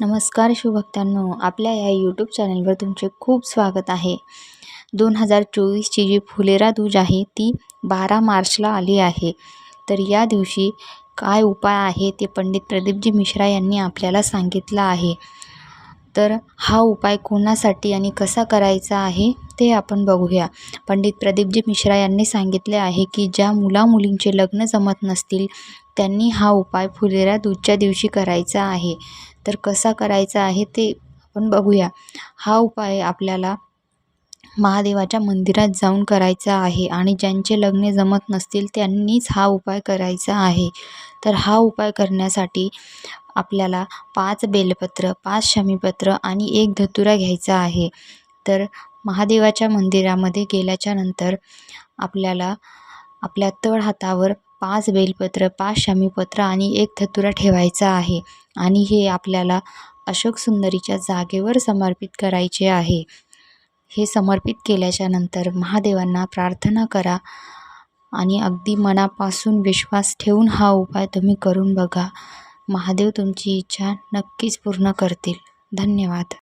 नमस्कार शिवभक्तांनो आपल्या या यूट्यूब चॅनलवर तुमचे खूप स्वागत आहे. दोन हजार चोवीसची जी फुलेरा दूज आहे ती बारा मार्चला आली आहे. तर या दिवशी काय उपाय आहे ते पंडित प्रदीपजी मिश्रा यांनी आपल्याला सांगितलं आहे. तर हा उपाय कोणासाठी आणि कसा करायचा आहे ते आपण बघूया. पंडित प्रदीपजी मिश्रा यांनी सांगितले आहे की ज्या मुलामुलींचे लग्न जमत नसतील त्यांनी हा उपाय फुलेरा दूजच्या दिवशी करायचा आहे. तर कसा करायचा आहे ते आपण बघूया. हा उपाय आपल्याला महादेवाच्या मंदिरात जाऊन करायचा आहे आणि ज्यांचे लग्ने जमत नसतील त्यांनीच हा उपाय करायचा आहे. तर हा उपाय करण्यासाठी आपल्याला पाच बेलपत्र पाच शमीपत्र आणि एक धतुरा घ्यायचा आहे. तर महादेवाच्या मंदिरामध्ये गेल्याच्यानंतर आपल्याला आपल्या तळ हातावर पाच बेलपत्र पाच शमीपत्र आणि एक धतुरा ठेवायचा आहे आणि हे आपल्याला अशोक सुंदरीच्या जागेवर समर्पित करायचे आहे. हे समर्पित केल्याच्यानंतर महादेवांना प्रार्थना करा आणि अगदी मनापासून विश्वास ठेवून हा उपाय तुम्ही करून बघा. महादेव तुमची इच्छा नक्कीच पूर्ण करतील. धन्यवाद.